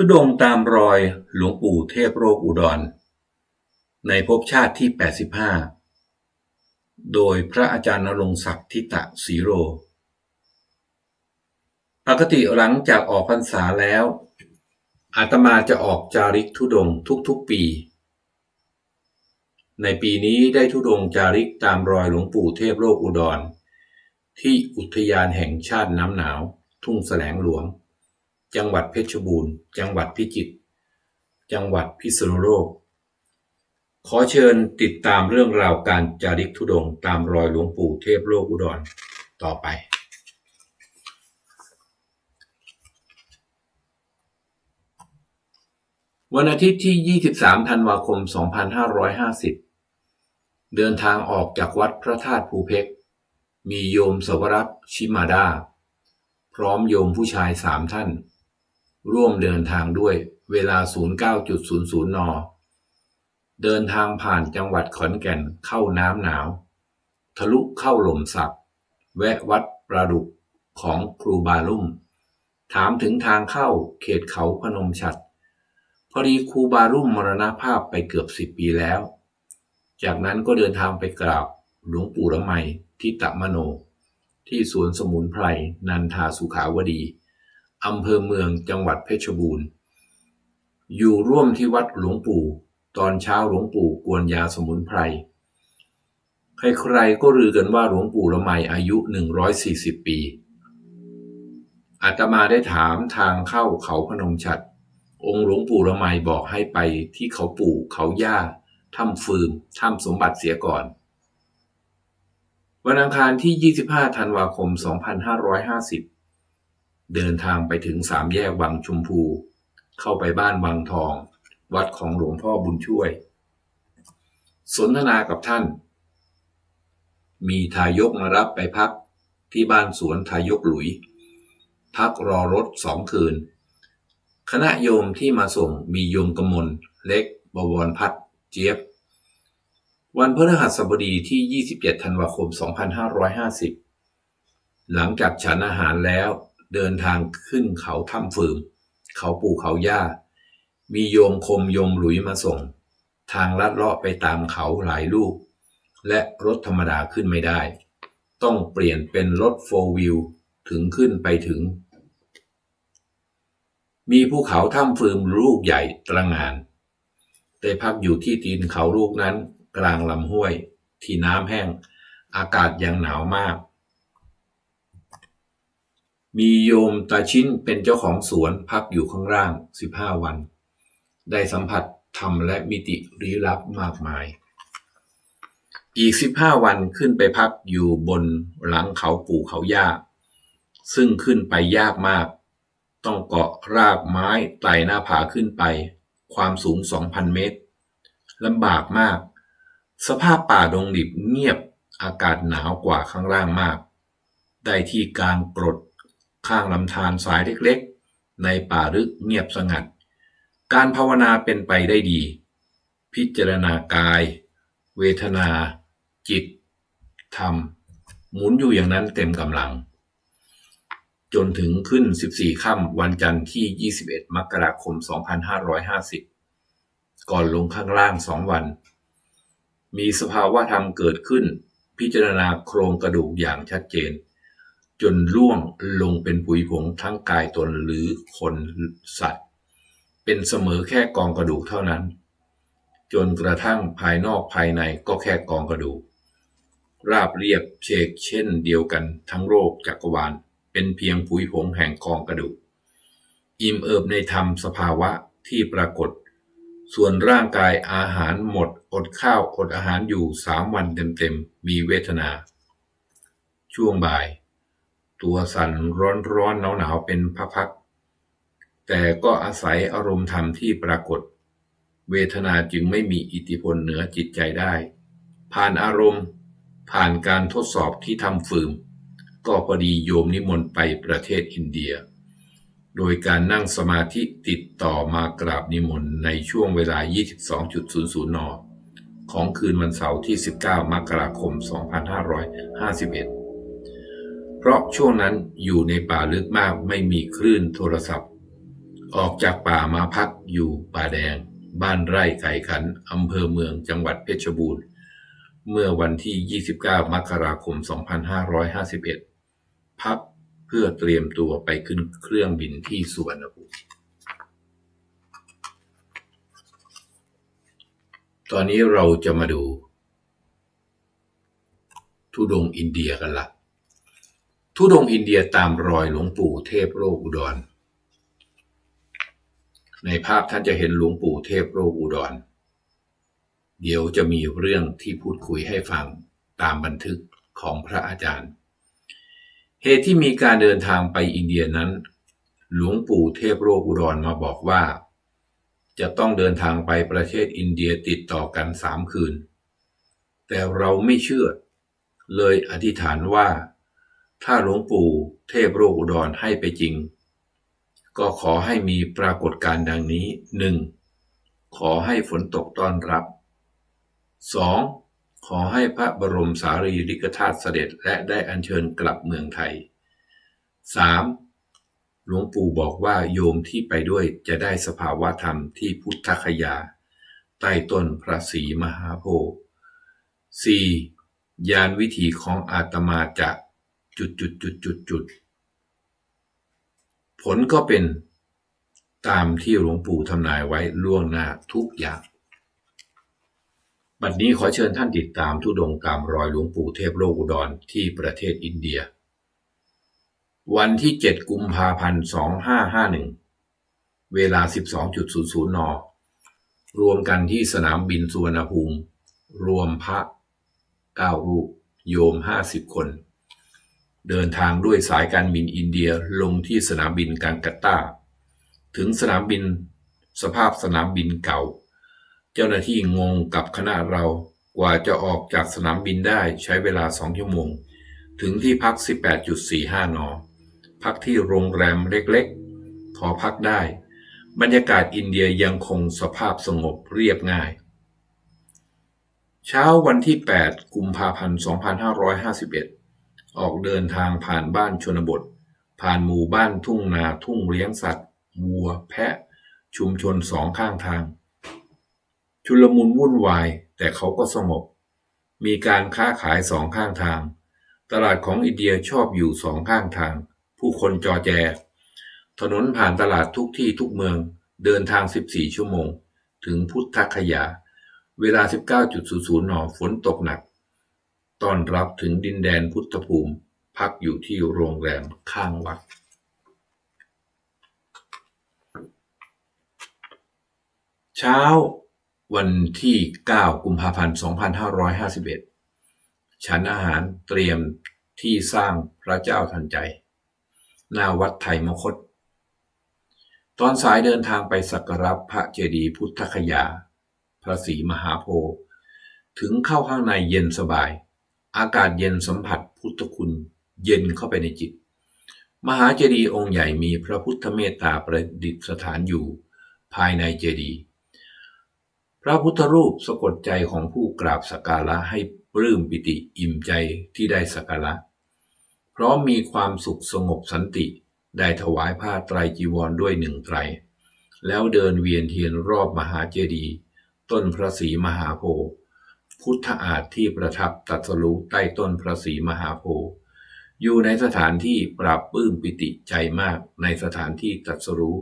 ทุดงตามรอยหลวงปู่เทพโรคอุดร ในภพชาติที่ 85 โดยพระอาจารย์นรงศักดิ์ทิตะสีโร ปกติหลังจากออกพรรษาแล้ว อาตมาจะออกจาริกทุดงทุกๆปี ในปีนี้ได้ทุดงจาริกตามรอยหลวงปู่เทพโลกอุดร ที่อุทยานแห่งชาติน้ำหนาว ทุ่งแสลงหลวง จังหวัดเพชรบูรณ์ จังหวัดพิจิตร จังหวัดพิษณุโลก ขอเชิญติดตามเรื่องราวการจาริกทุดงค์ตามรอยหลวงปู่เทพโลกอุดรต่อไปวันอาทิตย์ที่ 23 ธันวาคม 2550 เดินทางออกจากวัดพระธาตุภูเพก มีโยมสวรักษ์ชิมาดา พร้อมโยมผู้ชายสามท่าน ร่วมเดินทางด้วย เวลา 09.00 น เดินทางผ่านจังหวัดขอนแก่นเข้าน้ำหนาว ทะลุเข้าหล่มสัก แวะวัดประดุกของครูบาลุ่ม ถามถึงทางเข้าเขตเขาพนมฉัตรพอดีครูบารุ่มมรณภาพไปเกือบสิบปีแล้ว จากนั้นก็เดินทางไปกราบหลวงปู่ละไมทิตมโน ที่สวนสมุนไพรนันทาสุขาวดี อำเภอเมือง จังหวัดเพชรบูรณ์ อยู่ร่วมที่วัดหลวงปู่ ตอนเช้าหลวงปู่กวนยาสมุนไพร ใครๆก็ลือกันว่าหลวงปู่ละไมอายุ 140 ปี อาตมาได้ถามทางเข้าเขาพนมฉัตรองค์หลวงปู่ละไมบอกให้ไปที่เขาปู่เขาย่าถ้ำฟืมถ้ำสมบัติเสียก่อนวันอังคารที่ 25 ธันวาคม 2550 เดินทางไปถึงสามแยกวังชุมพู เข้าไปบ้านวังทอง วัดของหลวงพ่อบุญช่วย สนทนากับท่าน มีทายกมารับไปพักที่บ้านสวนทายกหลุย พักรอรถสองคืน คณะโยมที่มาส่งมีโยมกมลเล็ก บวรพัฒเจี๊ยบ วันพฤหัสบดีที่ 27 ธันวาคม 2550 หลังจากฉันอาหารแล้ว เดินทางขึ้นเขาถ้ำฟืม เขาปู่เขาย่า มีโยมคมโยมหลุยมาส่ง ทางลัดเลาะไปตามเขาหลายลูก และรถธรรมดาขึ้นไม่ได้ ต้องเปลี่ยนเป็นรถโฟวิวถึงขึ้นไปถึง มีภูเขาถ้ำฟืมลูกใหญ่ตระหงาน ได้พักอยู่ที่ตีนเขาลูกนั้นกลางลำห้วย ที่น้ำแห้ง อากาศยังหนาวมาก มีโยมตาชิ้นเป็นเจ้าของสวนพักอยู่ข้างล่าง 15 วัน ได้สัมผัสธรรมและมิติลี้ลับมากมาย อีก 15 วันขึ้นไปพักอยู่บนหลังเขาปู่เขาย่า ซึ่งขึ้นไปยากมาก ต้องเกาะรากไม้ไต่หน้าผาขึ้นไป ความสูง 2,000 เมตรลำบากมาก สภาพป่าดงดิบเงียบอากาศหนาวกว่าข้างล่างมาก ได้ที่กลางกรด ข้างลำธารสายเล็กๆ ในป่าลึกเงียบสงัด การภาวนาเป็นไปได้ดี พิจารณากาย เวทนา จิต ธรรม หมุนอยู่อย่างนั้นเต็มกำลัง จนถึงขึ้น 14 ค่ำวันจันทร์ที่ 21 มกราคม 2550 ก่อนลงข้างล่างสองวัน มีสภาวะธรรมเกิดขึ้น พิจารณาโครงกระดูกอย่างชัดเจน จนล่วงลงเป็นผุยผงทั้งกายตนหรือคนสัตว์ เป็นเสมอแค่กองกระดูกเท่านั้น จนกระทั่งภายนอกภายในก็แค่กองกระดูก ราบเรียบเชกเช่นเดียวกันทั้งโรคจักรวาล เป็นเพียงผุยผงแห่งกองกระดูก อิ่มเอิบในธรรมสภาวะที่ปรากฏ ส่วนร่างกายอาหารหมด อดข้าวอดอาหารอยู่สามวันเต็มๆมีเวทนา ช่วงบ่าย ตัวสั่นร้อนร้อนหนาวหนาวๆเป็นพักๆแต่ก็อาศัยอารมณ์ธรรมที่ปรากฏ เวทนาจึงไม่มีอิทธิพลเหนือจิตใจได้ ผ่านอารมณ์ผ่านการทดสอบที่ทำฝืม ก็พอดีโยมนิมนต์ไปประเทศอินเดีย โดยการนั่งสมาธิติดต่อมากราบนิมนต์ในช่วงเวลา 22.00 น ของคืนวันเสาร์ที่ 19 มกราคม 2551 เพราะช่วงนั้นอยู่ในป่าลึกมากไม่มีคลื่นโทรศัพท์ ออกจากป่ามาพักอยู่ป่าแดง บ้านไร่ไก่ขันอำเภอเมืองจังหวัดเพชรบูรณ์ เมื่อวันที่ 29 มกราคม 2551 พักเพื่อเตรียมตัวไปขึ้นเครื่องบินที่สุวรรณภูมิตอนนี้เราจะมาดูทุดงค์อินเดียกันล่ะ ทุดงอินเดียตามรอยหลวงปู่เทพโลกอุดร ในภาพท่านจะเห็นหลวงปู่เทพโลกอุดร เดี๋ยวจะมีเรื่องที่พูดคุยให้ฟังตามบันทึกของพระอาจารย์ เหตุที่มีการเดินทางไปอินเดียนั้น หลวงปู่เทพโลกอุดรมาบอกว่า จะต้องเดินทางไปประเทศอินเดียติดต่อกันสามคืน แต่เราไม่เชื่อ เลยอธิษฐานว่า ถ้าหลวงปู่เทพโลกอุดรให้ไปจริง ก็ขอให้มีปรากฏการณ์ดังนี้หนึ่งขอให้ฝนตกต้อนรับสองขอให้พระบรมสารีริกธาตุเสด็จและได้อัญเชิญกลับเมืองไทยสามหลวงปู่บอกว่าโยมที่ไปด้วยจะได้สภาวะธรรมที่พุทธคยา ใต้ต้นพระศรีมหาโพธิ์สี่ยานวิถีของอาตมาจะ จุดจุดจุดจุดจุดผลก็เป็นตามที่หลวงปู่ทำนายไว้ล่วงหน้าทุกอย่าง บัดนี้ขอเชิญท่านติดตามทุดงตามรอยหลวงปู่เทพโลกอุดรที่ประเทศอินเดีย วันที่ 7 กุมภาพันธ์ 2551 เวลา 12.00 น รวมกันที่สนามบินสุวรรณภูมิ รวมพระ 9 รูป โยม 50 คน เดินทางด้วยสายการบินอินเดียลงที่สนามบินกังกัตตา ถึงสนามบินสภาพสนามบินเก่า เจ้าหน้าที่งงกับคณะเรากว่าจะออกจากสนามบินได้ใช้เวลาสองชั่วโมง ถึงที่พัก 18.45 น พักที่โรงแรมเล็กๆ พอพักได้ บรรยากาศอินเดียยังคงสภาพสงบเรียบง่าย เช้าวันที่ 8 กุมภาพันธ์ 2551 ออกเดินทางผ่านบ้านชนบท ผ่านหมู่บ้านทุ่งนาทุ่งเลี้ยงสัตว์วัวแพะ ชุมชนสองข้างทาง ชุลมุนวุ่นวาย แต่เขาก็สงบ มีการค้าขายสองข้างทาง ตลาดของอินเดียชอบอยู่สองข้างทาง ผู้คนจอแจ ถนนผ่านตลาดทุกที่ทุกเมือง เดินทาง 14 ชั่วโมง ถึงพุทธคยา เวลา 19.00น ฝนตกหนัก ต้อนรับถึงดินแดนพุทธภูมิ พักอยู่ที่โรงแรมข้างวัดเช้าวันที่ 9 กุมภาพันธ์ 2551 ฉันอาหารเตรียมที่สร้างพระเจ้าทันใจ หน้าวัดไทยมคต ตอนสายเดินทางไปสักการะพระเจดีย์พุทธคยา พระศรีมหาโพธิ์ ถึงเข้าข้างในเย็นสบาย อากาศเย็นสัมผัสพุทธคุณเย็นเข้าไปในจิต มหาเจดีย์องค์ใหญ่มีพระพุทธเมตตาประดิษฐานอยู่ภายในเจดีย์พระพุทธรูปสะกดใจของผู้กราบสักการะให้ปลื้มปิติอิ่มใจที่ได้สักการะเพราะมีความสุขสงบสันติได้ถวายผ้าไตรจีวรด้วยหนึ่งไตร แล้วเดินเวียนเทียนรอบมหาเจดีย์ต้นพระศรีมหาโพธิ์ พุทธอาฏที่ประทับตัสรู้ใต้ต้นพระศรีมหาโพธิ์อยู่ในสถานที่ปราบปลื้มปิติใจมากในสถานที่ตัสรู้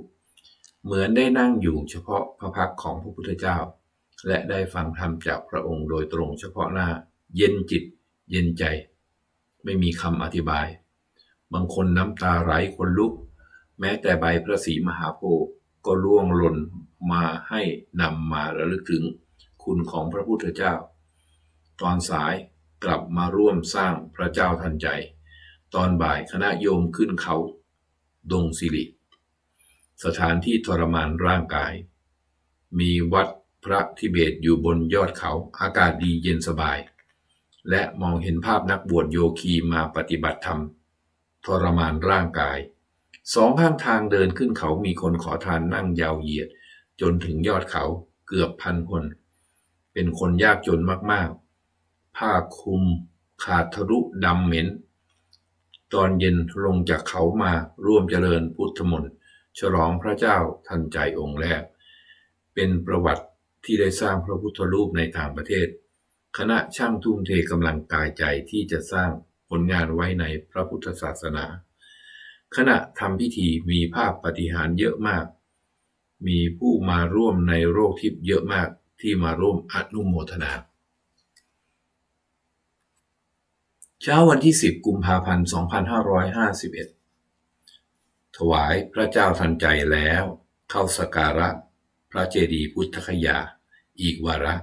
เหมือนได้นั่งอยู่เฉพาะพระพักของพระพุทธเจ้า และได้ฟังธรรมจากพระองค์โดยตรงเฉพาะหน้า เย็นจิต เย็นใจ ไม่มีคำอธิบาย บางคนน้ำตาไหลคนลุก แม้แต่ใบพระศรีมหาโพธิ์ก็ร่วงหล่นมาให้นำมาระลึกถึง คุณของพระพุทธเจ้า ตอนสายกลับมาร่วมสร้างพระเจ้าทันใจ ตอนบ่ายคณะโยมขึ้นเขา ดงสิริ สถานที่ทรมานร่างกาย มีวัดพระทิเบตอยู่บนยอดเขาอากาศดีเย็นสบาย และมองเห็นภาพนักบวชโยคีมาปฏิบัติธรรม ทรมานร่างกาย สองข้างทางเดินขึ้นเขามีคนขอทานนั่งยาวเหยียด จนถึงยอดเขาเกือบพันคน เป็นคนยากจนมากๆ ผ้าคลุมขาดทะลุดำเหม็น ตอนเย็นลงจากเขามาร่วมเจริญพุทธมนต์ฉลองพระเจ้าทันใจองค์แรก เป็นประวัติที่ได้สร้างพระพุทธรูปในต่างประเทศ คณะช่างทุ่มเทกำลังกายใจที่จะสร้างผลงานไว้ในพระพุทธศาสนา ขณะทำพิธีมีภาพปฏิหารเยอะมาก มีผู้มาร่วมในโรคทิพย์เยอะมากที่มาร่วมอนุโมทนา เช้าวันที่ 10 กุมภาพันธ์ 2551 ถวายพระเจ้าทันใจแล้ว เข้าสการะ พระเจดีย์พุทธคยา อีกวาระ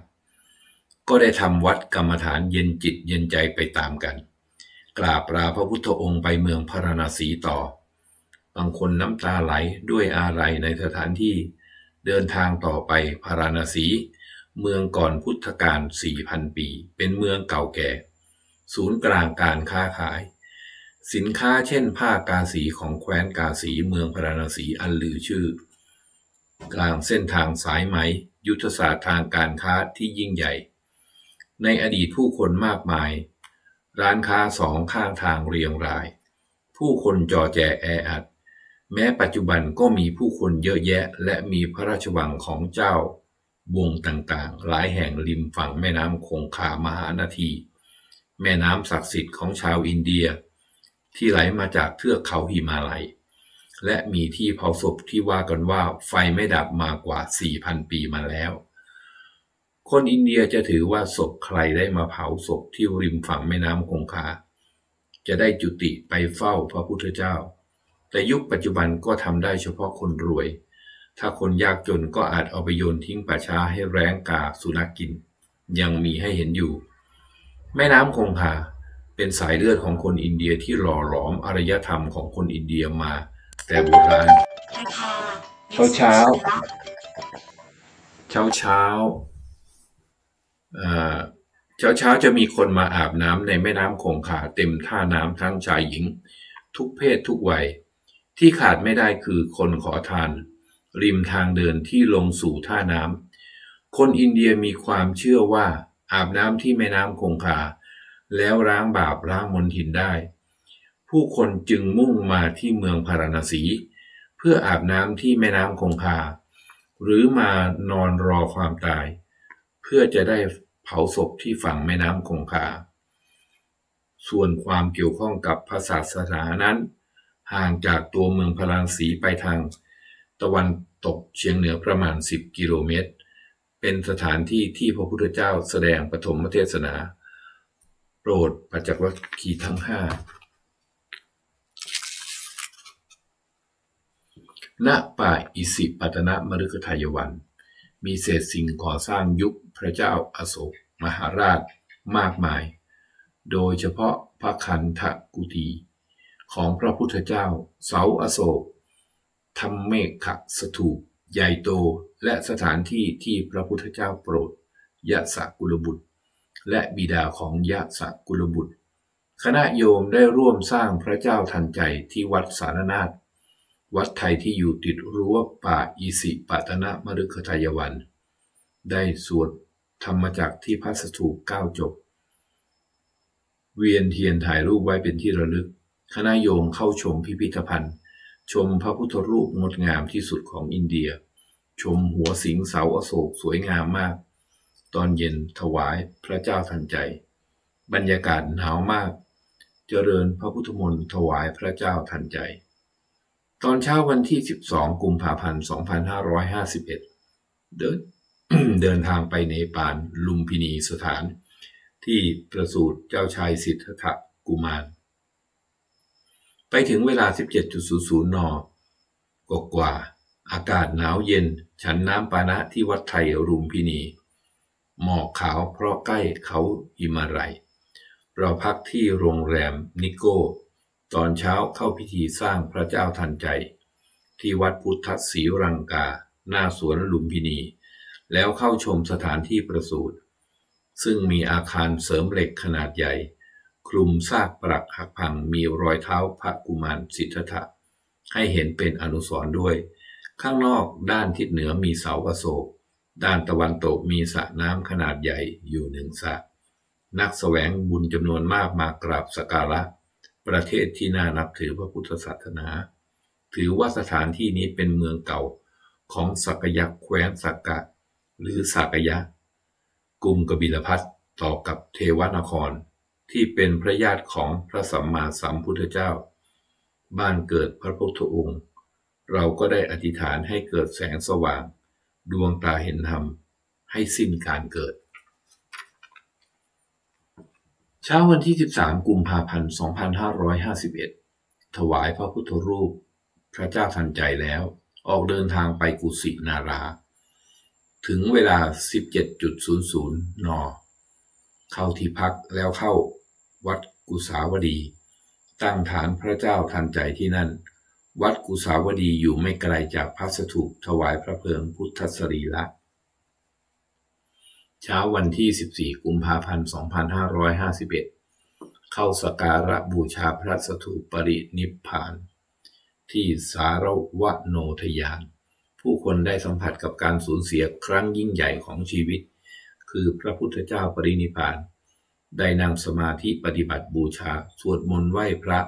ก็ได้ทำวัดกรรมฐานเย็นจิตเย็นใจไปตามกัน กราบลาพระพุทธองค์ไปเมืองพาราณสีต่อ บางคนน้ำตาไหลด้วยอาลัยในสถานที่ เดินทางต่อไปพาราณสี เมืองก่อนพุทธกาล4,000 ปี เป็นเมืองเก่าแก่ ศูนย์กลางการค้าขาย สินค้าเช่นผ้ากาสีของแคว้นกาสีเมืองพาราณสีอันลือชื่อ กลางเส้นทางสายไหม ยุทธศาสตร์ทางการค้าที่ยิ่งใหญ่ ในอดีตผู้คนมากมาย ร้านค้าสองข้างทางเรียงราย ผู้คนจอแจแออัด แม้ปัจจุบันก็มีผู้คนเยอะแยะ และมีพระราชวังของเจ้าวงต่างๆ หลายแห่งริมฝั่งแม่น้ำคงคามหานาที แม่น้ำศักดิ์สิทธิ์ของชาวอินเดีย ที่ไหลมาจากเทือกเขาหิมาลัย และมีที่เผาศพที่ว่ากันว่าไฟไม่ดับมากว่า 4,000 ปีมาแล้ว คนอินเดียจะถือว่าศพใครได้มาเผาศพที่ริมฝั่งแม่น้ำคงคาจะได้จุติไปเฝ้าพระพุทธเจ้า แต่ยุคปัจจุบันก็ทำได้เฉพาะคนรวย ถ้าคนยากจนก็อาจเอาไปโยนทิ้งป่าช้าให้แร้งกาสุนัขกกิน ยังมีให้เห็นอยู่ แม่น้ำคงคาเป็นสายเลือดของคนอินเดียที่หล่อหลอมอารยธรรมของคนอินเดียมา แต่โบราณเช้าเช้าเช้าเช้าเอ่อเช้าเช้าจะมีคนมาอาบน้ำในแม่น้ำคงคาเต็มท่าน้ำทั้งชายหญิง ทุกเพศทุกวัย ที่ขาดไม่ได้คือคนขอทาน ริมทางเดินที่ลงสู่ท่าน้ำคนอินเดียมีความเชื่อว่า อาบน้ำที่แม่น้ำคงคา แล้วล้างบาปล้างมลทินได้ ผู้คนจึงมุ่งมาที่เมืองพาราณสี เพื่ออาบน้ำที่แม่น้ำคงคา หรือมานอนรอความตาย เพื่อจะได้เผาศพที่ฝั่งแม่น้ำคงคา ส่วนความเกี่ยวข้องกับพระศาสนานั้น ห่างจากตัวเมืองพาราณสีไปทาง ตะวันตกเฉียงเหนือประมาณ 10 กิโลเมตร เป็นสถานที่ที่พระพุทธเจ้าแสดงปฐมเทศนา โปรดปัจจวัคคีย์ทั้งห้าณป่าอิสิปตนมฤคทายวัน มีเศษสิ่งก่อสร้างยุคพระเจ้าอาโศกมหาราชมากมาย โดยเฉพาะพระคันธกุฏีของพระพุทธเจ้าเสาอโศกธรรมเมฆสถูปใหญ่โต และสถานที่ที่พระพุทธเจ้าโปรดยะสะกุลบุตร และบิดาของยะสะกุลบุตร คณะโยมได้ร่วมสร้างพระเจ้าทันใจที่วัดสารนาถวัดไทยที่อยู่ติดรั้วป่าอิสิปตนมฤคทายวัน ได้สวดธรรมจักที่พระสถูปเก้าจบ เวียนเทียนถ่ายรูปไว้เป็นที่ระลึก คณะโยมเข้าชมพิพิธภัณฑ์ ชมพระพุทธรูปงดงามที่สุดของอินเดีย ชมหัวสิงเสาอโศกสวยงามมาก ตอนเย็นถวายพระเจ้าทันใจ บรรยากาศหนาวมาก เจริญพระพุทธมนต์ถวายพระเจ้าทันใจ ตอนเช้าวันที่ 12 กุมภาพันธ์ 2551 เดินเดินทางไปเนปาลลุมพินีสถาน ที่ประสูติเจ้าชายสิทธัตถกุมาร ไปถึงเวลา 17.00 นกกว่า อากาศหนาวเย็น ฉันน้ำปานะที่วัดไทยรุมพินี หมอกขาวเพราะใกล้เขาหิมาลัย เราพักที่โรงแรมนิโก้ ตอนเช้าเข้าพิธีสร้างพระเจ้าทันใจ ที่วัดพุทธศรีรังกา หน้าสวนลุมพินี แล้วเข้าชมสถานที่ประสูติซึ่งมีอาคารเสริมเหล็กขนาดใหญ่ คลุมซากปรักหักพังมีรอยเท้าพระกุมารสิทธะให้เห็นเป็นอนุสรณ์ด้วย ข้างนอกด้านทิศเหนือมีเสาอโศก ด้านตะวันตกมีสระน้ำขนาดใหญ่อยู่หนึ่งสระนักแสวงบุญจำนวนมากมากราบสักการะ ประเทศที่น่านับถือพระพุทธศาสนา ถือว่าสถานที่นี้เป็นเมืองเก่าของสักยะแคว้นสักกะ หรือสักยะกรุงกบิลพัทต่อกับเทวนคร ที่เป็นพระญาติของพระสัมมาสัมพุทธเจ้า บ้านเกิดพระพุทธองค์ เราก็ได้อธิษฐานให้เกิดแสงสว่าง ดวงตาเห็นธรรม ให้สิ้นการเกิด เช้าวันที่ 13 กุมภาพันธ์ 2551 ถวายพระพุทธรูป พระเจ้าทันใจแล้ว ออกเดินทางไปกุสินารา ถึงเวลา 17.00 น เข้าที่พักแล้วเข้าวัดกุสาวดี ตั้งฐานพระเจ้าทันใจที่นั่น วัดกุสาวดีอยู่ไม่ไกลจากพระสถูปถวายพระเพลิงพุทธสรีระ เช้าวันที่ 14 กุมภาพันธ์ 2551 เข้าสการะบูชาพระสถูปปรินิพพาน ที่สารวโนทยาน ผู้คนได้สัมผัสกับการสูญเสียครั้งยิ่งใหญ่ของชีวิต คือพระพุทธเจ้าปรินิพพาน ได้นั่งสมาธิปฏิบัติบูชา สวดมนต์ไหว้พระ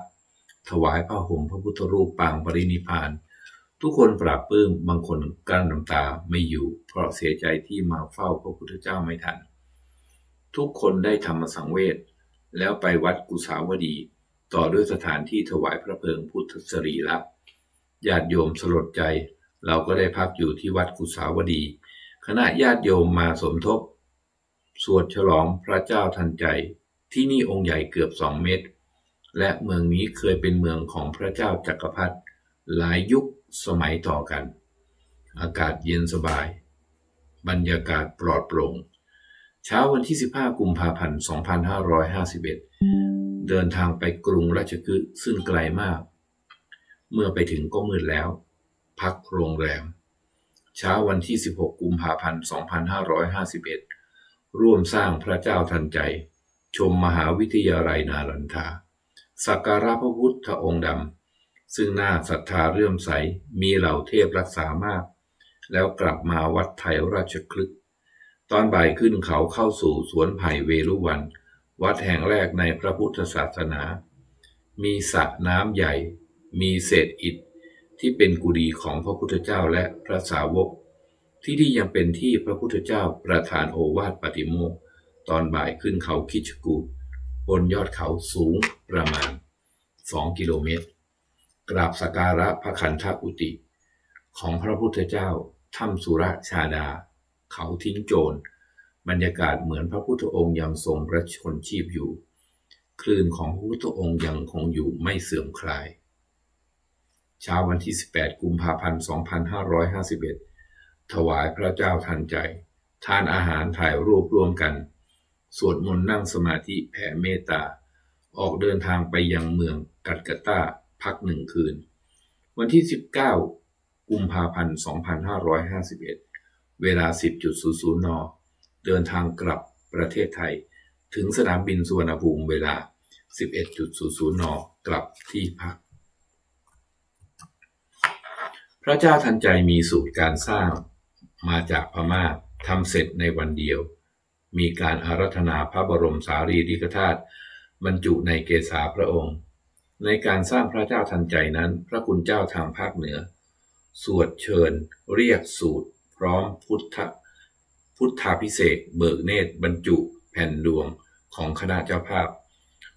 ถวายผ้าห่มพระพุทธรูปปางปรินิพาน ทุกคนปราบปลื้มบางคนกลั้นน้ำตาไม่อยู่ เพราะเสียใจที่มาเฝ้าพระพุทธเจ้าไม่ทัน ทุกคนได้ธรรมสังเวชแล้วไปวัดกุสาวดี ต่อด้วยสถานที่ถวายพระเพลิงพุทธสรีระญาติโยมสลดใจ เราก็ได้พักอยู่ที่วัดกุสาวดี คณะญาติโยมมาสมทบ สวดฉลองพระเจ้าทันใจที่นี่องค์ใหญ่เกือบสองเมตร และเมืองนี้เคยเป็นเมืองของพระเจ้าจักรพรรดิหลายยุคสมัยต่อกัน อากาศเย็นสบาย บรรยากาศปลอดโปร่ง เช้าวันที่ 15 กุมภาพันธ์ 2551 เดินทางไปกรุงราชคฤห์ซึ่งไกลมาก เมื่อไปถึงก็มืดแล้ว พักโรงแรม เช้าวันที่ 16 กุมภาพันธ์ 2551 ร่วมสร้างพระเจ้าทันใจ ชมมหาวิทยาลัยนารันทา สักการะพระพุทธองค์ดำซึ่งน่าศรัทธาเรื่อมใสมีเหล่าเทพรักษามาก แล้วกลับมาวัดไทยราชคลึก ตอนบ่ายขึ้นเขาเข้าสู่สวนไผ่เวรุวัน วัดแห่งแรกในพระพุทธศาสนา มีสระน้ำใหญ่ มีเศษอิฐที่เป็นกุฏิของพระพุทธเจ้าและพระสาวก ที่ที่ยังเป็นที่พระพุทธเจ้าประทานโอวาทปฏิโมกตอนบ่ายขึ้นเขาคิชกูด บนยอดเขาสูงประมาณ 2 กิโลเมตร กราบสักการะพระขันธกุติ ของพระพุทธเจ้าถ้ำสุรชาดา เขาทิ้งโจร บรรยากาศเหมือนพระพุทธองค์ยังทรงพระชนชีพอยู่ คลื่นของพระพุทธองค์ยังคงอยู่ไม่เสื่อมคลาย เช้าวันที่ 18 กุมภาพันธ์ 2551 ถวายพระเจ้าทันใจ ทานอาหารถ่ายรูปร่วมกัน สวดมนต์นั่งสมาธิแผ่เมตตา ออกเดินทางไปยังเมืองกัตกะตาพักหนึ่งคืน วันที่ 19 กุมภาพันธ์ 2551 เวลา 10.00 น เดินทางกลับประเทศไทย ถึงสนามบินสุวรรณภูมิเวลา 11.00 น กลับที่พัก พระเจ้าทันใจมีสูตรการสร้างมาจากพม่าทำเสร็จในวันเดียว มีการอารัธนาพระบรมสารีริกธาตุบรรจุในเกศาพระองค์ ในการสร้างพระเจ้าทันใจนั้น พระคุณเจ้าทางภาคเหนือ สวดเชิญ เรียกสูตร พร้อมพุทธพุทธาพิเศษเบิกเนตรบรรจุแผ่นดวงของคณะเจ้าภาพ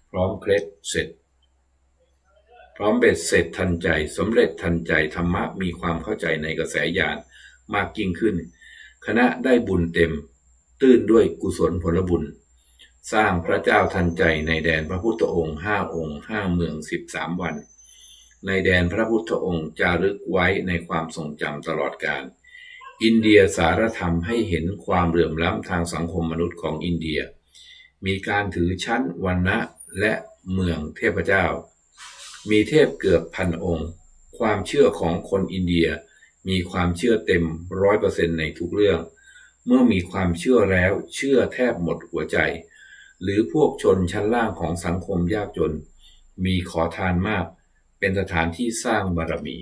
พร้อมเคล็ดเสร็จ พร้อมเบ็ดเสร็จทันใจสำเร็จทันใจธรรมะมีความเข้าใจในกระแสญาณมากยิ่งขึ้น คณะได้บุญเต็ม ตื้นด้วยกุศลผลบุญ สร้างพระเจ้าทันใจในแดนพระพุทธองค์ห้าองค์ห้าเมืองสิบสามวัน ในแดนพระพุทธองค์จารึกไว้ในความทรงจำตลอดกาลอินเดียสารธรรมให้เห็นความเหลื่อมล้ำทางสังคมมนุษย์ของอินเดีย มีการถือชั้นวันนะและเมืองเทพเจ้า มีเทพเกือบพันองค์ ความเชื่อของคนอินเดียมีความเชื่อเต็มร้อยเปอร์เซ็นในทุกเรื่อง เมื่อมีความเชื่อแล้ว เชื่อแทบหมดหัวใจ หรือพวกชนชั้นล่างของสังคมยากจน มีขอทานมาก เป็นสถานที่สร้างบารมี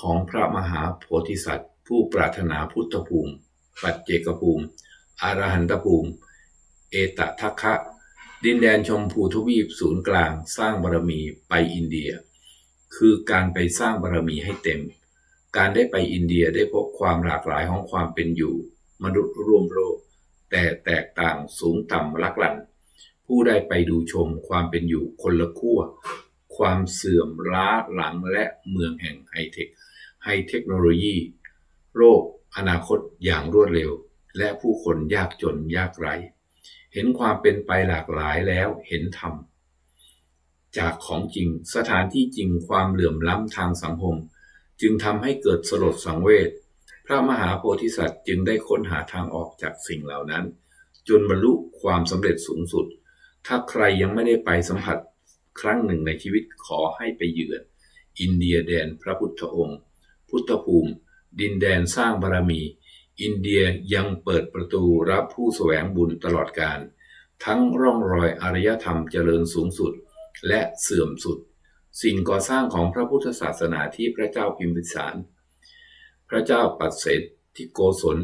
ของพระมหาโพธิสัตว์ ผู้ปรารถนาพุทธภูมิ ปัจเจกภูมิ อรหันตภูมิ เอตทัคคะดินแดนชมพูทวีปศูนย์กลางสร้างบารมีไปอินเดีย คือการไปสร้างบารมีให้เต็ม การได้ไปอินเดียได้พบความหลากหลายของความเป็นอยู่ มนุษย์ร่วมโลก แต่แตกต่างสูงต่ำลักลั่น ผู้ได้ไปดูชมความเป็นอยู่คนละขั้ว ความเสื่อมล้าหลังและเมืองแห่งไฮเทคไฮเทคโนโลยีโรคอนาคตอย่างรวดเร็ว และผู้คนยากจนยากไร้ เห็นความเป็นไปหลากหลายแล้วเห็นธรรม จากของจริงสถานที่จริงความเหลื่อมล้ำทางสังคม จึงทำให้เกิดสลดสังเวชพระมหาโพธิสัตว์จึงได้ค้นหาทางออกจากสิ่งเหล่านั้น จนบรรลุความสำเร็จสูงสุด ถ้าใครยังไม่ได้ไปสัมผัสครั้งหนึ่งในชีวิตขอให้ไปเยือน อินเดียแดนพระพุทธองค์ พุทธภูมิ ดินแดนสร้างบารมี อินเดียยังเปิดประตูรับผู้แสวงบุญตลอดการทั้งร่องรอยอารยธรรมเจริญสูงสุด และเสื่อมสุด สิ่งก่อสร้างของพระพุทธศาสนาที่พระเจ้าพิมพิสาร พระเจ้าปัสเสที่โกศล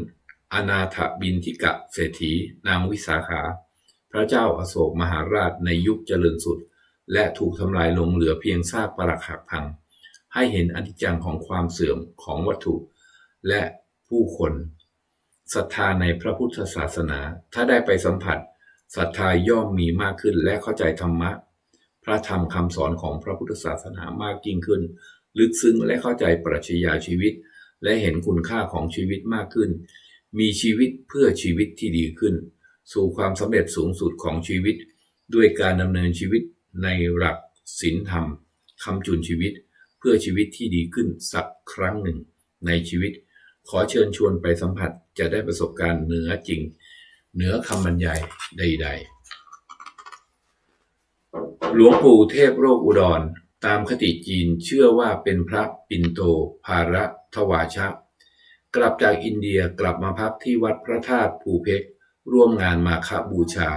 อนาถบินทิกะเศรษฐี นางวิสาขา พระเจ้าอาโศกมหาราชในยุคเจริญสุด และถูกทำลายลงเหลือเพียงซากปรักหักพัง ให้เห็นอนิจจังของความเสื่อมของวัตถุ และผู้คนศรัทธาในพระพุทธศาสนา ถ้าได้ไปสัมผัสศรัทธาย่อมมีมากขึ้นและเข้าใจธรรมะ ระธรรมคำสอนของพระพุทธศาสนามากยิ่งขึ้น ลึกซึ้งและเข้าใจปรัชญาชีวิต และเห็นคุณค่าของชีวิตมากขึ้น มีชีวิตเพื่อชีวิตที่ดีขึ้น สู่ความสำเร็จสูงสุดของชีวิต ด้วยการดำเนินชีวิตในหลักศีลธรรมคำจุนชีวิต เพื่อชีวิตที่ดีขึ้นสักครั้งหนึ่ง ในชีวิต ขอเชิญชวนไปสัมผัสจะได้ประสบการณ์เหนือจริง เหนือคำบรรยายใด ๆ หลวงปู่เทพโรคอุดร ตามคติจีนเชื่อว่าเป็นพระปินโตภาระทวาชะ กลับจากอินเดียกลับมาพักที่วัดพระธาตุภูเพกร่วมงานมาคบูชา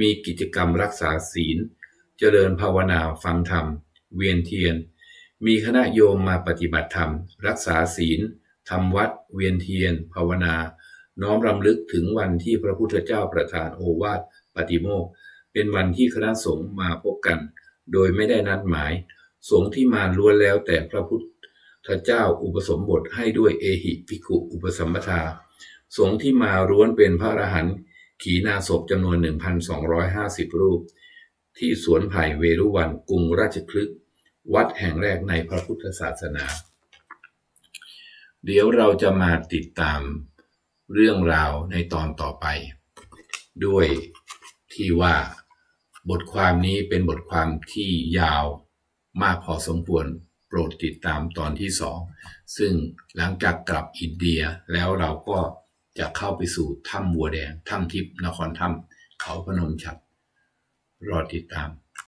มีกิจกรรมรักษาศีล เจริญภาวนาฟังธรรม เวียนเทียน มีคณะโยมมาปฏิบัติธรรม รักษาศีลทำวัด เวียนเทียน ภาวนา น้อมรำลึกถึงวันที่พระพุทธเจ้าประทานโอวาทปฏิโมกข์ เป็นวันที่คณะสงฆ์มาพบกัน โดยไม่ได้นัดหมาย สงฆ์ที่มาล้วนแล้วแต่พระพุทธเจ้าอุปสมบทให้ด้วยเอหิภิกขุอุปสมปทา สงฆ์ที่มาล้วนเป็นพระอรหันต์ขีณาศพจำนวน 1,250 รูป ที่สวนไผ่เวรุวันกรุงราชคลึกวัดแห่งแรกในพระพุทธศาสนา เดี๋ยวเราจะมาติดตามเรื่องราวในตอนต่อไป ด้วยที่ว่า บทความนี้เป็นบทความที่ยาวมากพอสมควรโปรดติดตามตอนที่สองซึ่งหลังจากกลับอินเดียแล้วเราก็จะเข้าไปสู่ถ้ำบัวแดง ถ้ำทิพย์นครถ้ำเขาพนมฉัดรอติดตาม